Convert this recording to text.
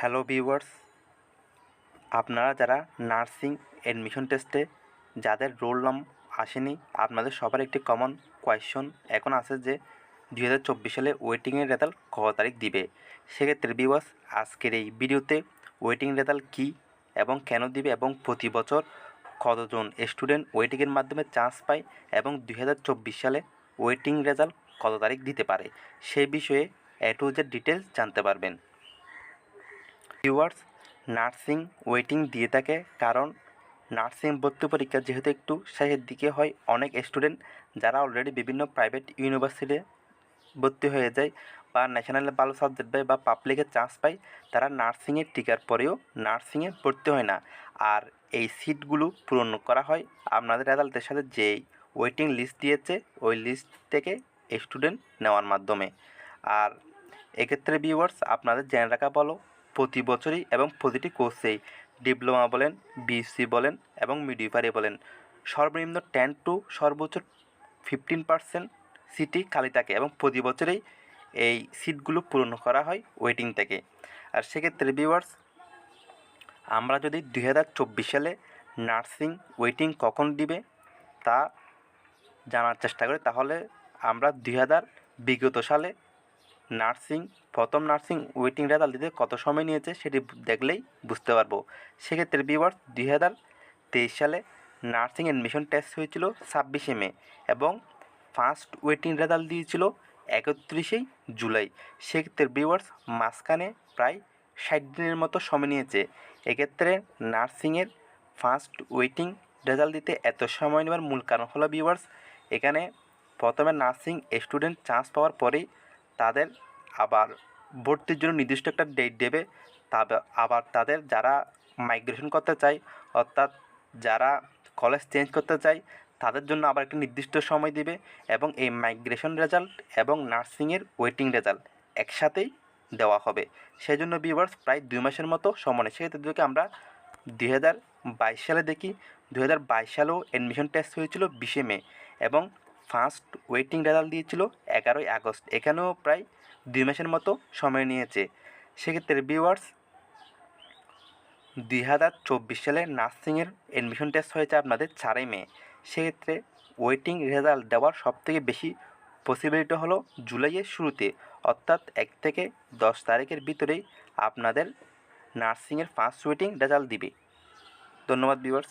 Hello viewers, আপনারা যারা nursing admission টেস্টে যাদের রোল নাম আসেনি, আপনাদের সবার একটি কমন কোয়েশ্চন এখন আছে যে দুই হাজার চব্বিশ সালে ওয়েটিংয়ের রেজাল্ট কত তারিখ দিবে। সেক্ষেত্রে ভিউয়ার্স, আজকের এই ভিডিওতে ওয়েটিং রেজাল্ট কী এবং কেন দিবে এবং প্রতি বছর কতজন স্টুডেন্ট ওয়েটিংয়ের মাধ্যমে চান্স পায় এবং দুই হাজার চব্বিশ সালে ওয়েটিং রেজাল্ট কত তারিখ দিতে পারে? সেই বিষয়ে এ টু জেড ডিটেলস জানতে পারবেন। ভিউয়ার্স নার্সিং ওয়েটিং দিয়ে থাকে, কারণ নার্সিং ভর্তি পরীক্ষা যেহেতু একটু শেষের দিকে হয়, অনেক স্টুডেন্ট যারা অলরেডি বিভিন্ন প্রাইভেট ইউনিভার্সিটিতে ভর্তি হয়ে যায় বা ন্যাশনালে ভালো সাবজেক্ট পায় বা পাবলিকে চান্স পায়, তারা নার্সিংয়ে টিকার পরেও নার্সিংয়ে ভর্তি হয় না। আর এই সিটগুলো পূরণ করা হয় আপনাদের রেজাল্টের সাথে যেই ওয়েটিং লিস্ট দিয়েছে, ওই লিস্ট থেকে স্টুডেন্ট নেওয়ার মাধ্যমে। আর এক্ষেত্রে ভিউয়ার্স আপনাদের জেনে রাখা বলো প্রতি বছরই এবং প্রতিটি কোর্সেই ডিপ্লোমা বলেন, বিএসসি বলেন এবং মিডিফারি বলেন। সর্বনিম্ন টেন টু সর্বোচ্চ ফিফটিন পার্সেন্ট সিটই খালি থাকে এবং প্রতি বছরেই এই সিটগুলো পূরণ করা হয় ওয়েটিং থেকে। আর সেক্ষেত্রে ভিউয়ার্স আমরা যদি দুই হাজার চব্বিশ সালে নার্সিং ওয়েটিং কখন দিবে তা জানার চেষ্টা করি, তাহলে আমরা দুই হাজার বিগত সালে নার্সিং, প্রথম নার্সিং ওয়েটিং রেজাল্ট দিতে কত সময় নিয়েছে সেটি দেখলেই বুঝতে পারব। সেক্ষেত্রে বিবার দুই হাজার তেইশ সালে নার্সিং অ্যাডমিশন টেস্ট হয়েছিল ছাব্বিশে মে এবং ফার্স্ট ওয়েটিং রেজাল্ট দিয়েছিল একত্রিশেই জুলাই। সেক্ষেত্রে বিওয়ার্স মাঝখানে প্রায় ষাট দিনের মতো সময় নিয়েছে। এক্ষেত্রে নার্সিংয়ের ফার্স্ট ওয়েটিং রেজাল্ট দিতে এত সময় নেওয়ার মূল কারণ হলো বিওয়ার্স এখানে প্রথমে নার্সিং স্টুডেন্ট চান্স পাওয়ার পরেই তাদের আবার ভর্তির জন্য নির্দিষ্ট একটা ডেট দেবে। তবে আবার তাদের যারা মাইগ্রেশন করতে চায়, অর্থাৎ যারা কলেজ চেঞ্জ করতে চায়, তাদের জন্য আবার একটা নির্দিষ্ট সময় দিবে এবং এই মাইগ্রেশন রেজাল্ট এবং নার্সিংয়ের ওয়েটিং রেজাল্ট একসাথেই দেওয়া হবে। সেই জন্য বিভার্স প্রায় দুই মাসের মতো সময় সেক্ষেত্রে আমরা দুই হাজার বাইশ সালে দেখি দু হাজার বাইশ সালেও অ্যাডমিশন টেস্ট হয়েছিল বিশে মে এবং ফার্স্ট ওয়েটিং রেজাল্ট দিয়েছিল এগারোই আগস্ট। এখানেও প্রায় দুই মাসের মতো সময় নিয়েছে। সেক্ষেত্রে ভিউয়ার্স দুই হাজার চব্বিশ সালে নার্সিংয়ের অ্যাডমিশন টেস্ট হয়েছে আপনাদের চারই মে। সেক্ষেত্রে ওয়েটিং রেজাল্ট দেওয়ার সবথেকে বেশি পসিবিলিটি হলো জুলাইয়ের শুরুতে। অর্থাৎ এক থেকে দশ তারিখের ভিতরেই আপনাদের নার্সিংয়ের ফার্স্ট ওয়েটিং রেজাল্ট দিবে। ধন্যবাদ ভিউয়ার্স